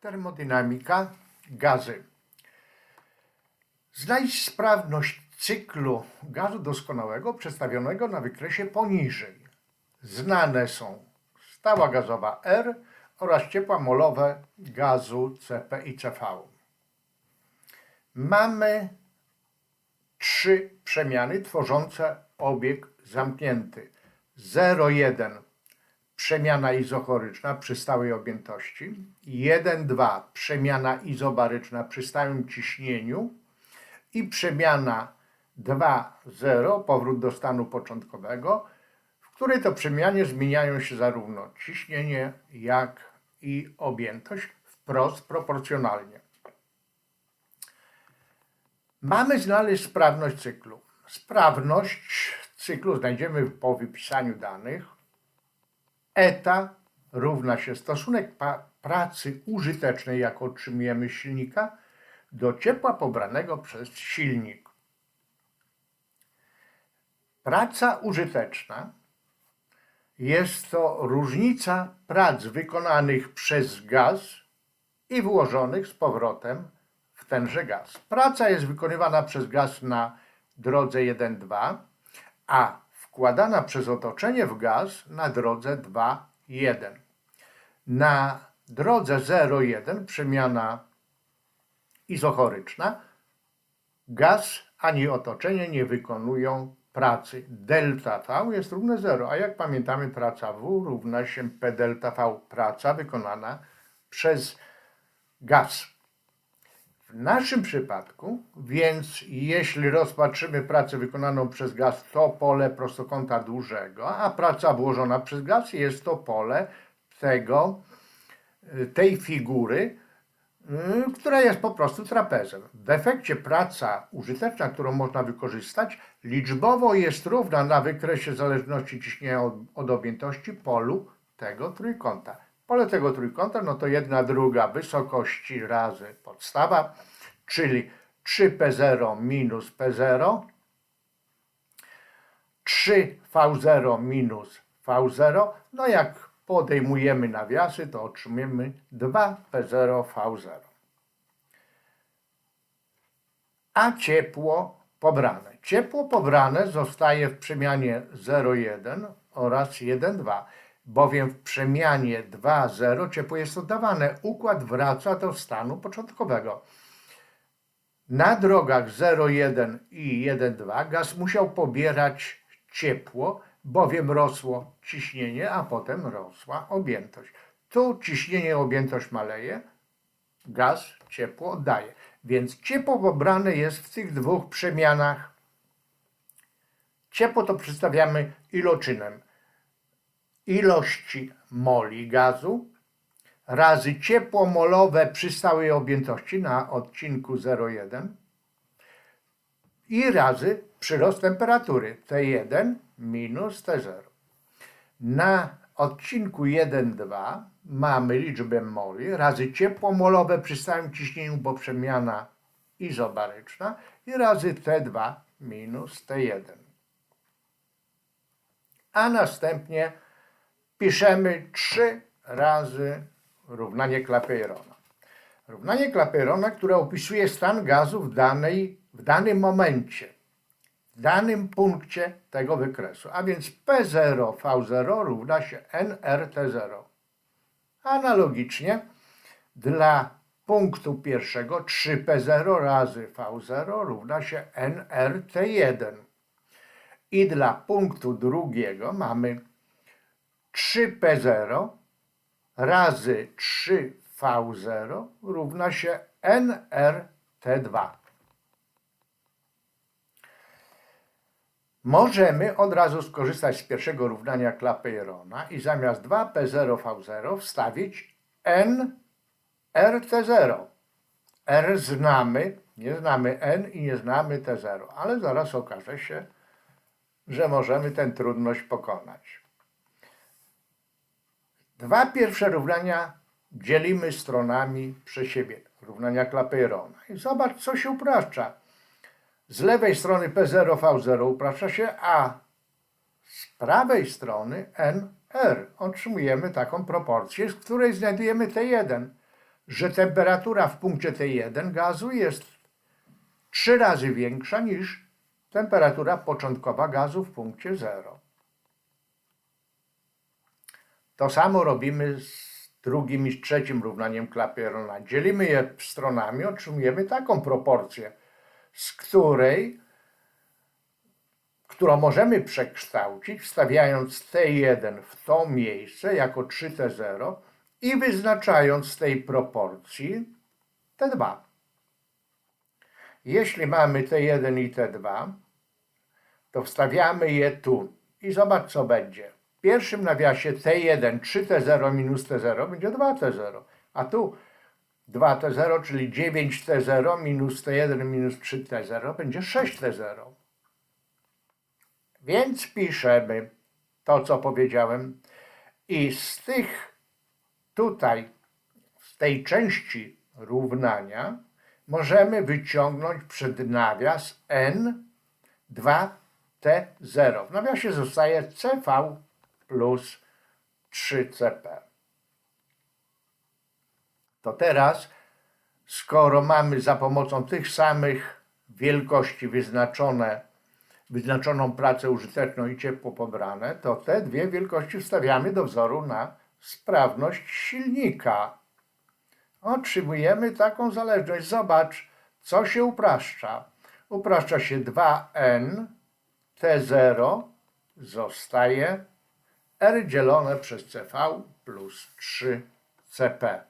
Termodynamika gazy. Znajdź sprawność cyklu gazu doskonałego przedstawionego na wykresie poniżej. Znane są stała gazowa R oraz ciepła molowe gazu Cp i Cv. Mamy trzy przemiany tworzące obieg zamknięty. 0,1 przemiana izochoryczna przy stałej objętości, 1,2 przemiana izobaryczna przy stałym ciśnieniu i przemiana 2,0 powrót do stanu początkowego, w której to przemianie zmieniają się zarówno ciśnienie, jak i objętość wprost proporcjonalnie. Mamy znaleźć sprawność cyklu. Sprawność cyklu znajdziemy po wypisaniu danych. Eta równa się stosunek pracy użytecznej, jaką otrzymujemy silnika, do ciepła pobranego przez silnik. Praca użyteczna jest to różnica prac wykonanych przez gaz i włożonych z powrotem w tenże gaz. Praca jest wykonywana przez gaz na drodze 1,2, a wkładana przez otoczenie w gaz na drodze 2,1. Na drodze 0,1 przemiana izochoryczna gaz ani otoczenie nie wykonują pracy. Delta V jest równe 0, a jak pamiętamy praca W równa się P delta V, praca wykonana przez gaz. W naszym przypadku, więc jeśli rozpatrzymy pracę wykonaną przez gaz, to pole prostokąta dużego, a praca włożona przez gaz jest to pole tego, tej figury, y, która jest po prostu trapezem. W efekcie praca użyteczna, którą można wykorzystać, liczbowo jest równa na wykresie zależności ciśnienia od, od objętości polu tego trójkąta. Pole tego trójkąta, no to jedna druga wysokości razy podstawa, czyli 3P0 minus P0, 3V0 minus V0, no jak podejmujemy nawiasy, to otrzymujemy 2P0V0. A ciepło pobrane. Ciepło pobrane zostaje w przemianie 0,1 oraz 1,2, bowiem w przemianie 2,0 ciepło jest oddawane. Układ wraca do stanu początkowego. Na drogach 0,1 i 1,2 gaz musiał pobierać ciepło, bowiem rosło ciśnienie, a potem rosła objętość. Tu ciśnienie objętość maleje, gaz ciepło oddaje. Więc ciepło pobrane jest w tych dwóch przemianach. Ciepło to przedstawiamy iloczynem ilości moli gazu razy ciepło molowe przy stałej objętości na odcinku 0,1 i razy przyrost temperatury T1 minus T0. Na odcinku 1,2 mamy liczbę moli razy ciepło molowe przy stałym ciśnieniu, bo przemiana izobaryczna i razy T2 minus T1. A następnie piszemy 3 razy równanie Clapeyrona. Równanie Clapeyrona, które opisuje stan gazu w, danej, w danym momencie, w danym punkcie tego wykresu. A więc P0 V0 równa się nRT0. Analogicznie dla punktu pierwszego 3P0 razy V0 równa się nRT1. I dla punktu drugiego mamy 3P0 razy 3V0 równa się nRT2. Możemy od razu skorzystać z pierwszego równania Clapeyrona i zamiast 2P0V0 wstawić nRT0. R znamy, nie znamy N i nie znamy T0, ale zaraz okaże się, że możemy tę trudność pokonać. Dwa pierwsze równania dzielimy stronami przy siebie, równania Clapeyrona. I zobacz, co się upraszcza. Z lewej strony P0, V0 upraszcza się, a z prawej strony NR. Otrzymujemy taką proporcję, z której znajdujemy T1. że temperatura w punkcie T1 gazu jest trzy razy większa niż temperatura początkowa gazu w punkcie 0. To samo robimy z drugim i trzecim równaniem Clapeyrona. Dzielimy je stronami, otrzymujemy taką proporcję, z której, którą możemy przekształcić, wstawiając T1 w to miejsce jako 3T0 i wyznaczając z tej proporcji T2. Jeśli mamy T1 i T2, to wstawiamy je tu i zobacz co będzie. W pierwszym nawiasie T1 3T0 minus T0 będzie 2T0, a tu 2T0, czyli 9T0 minus T1 minus 3T0 będzie 6T0. Więc piszemy to, co powiedziałem i z tych tutaj, z tej części równania możemy wyciągnąć przed nawias n 2t0. W nawiasie zostaje cv plus 3cp. To teraz, skoro mamy za pomocą tych samych wielkości wyznaczone, wyznaczoną pracę użyteczną i ciepło pobrane, to te dwie wielkości wstawiamy do wzoru na sprawność silnika. Otrzymujemy taką zależność. Zobacz, co się upraszcza. Upraszcza się 2n, t0 zostaje r dzielone przez cv plus 3cp.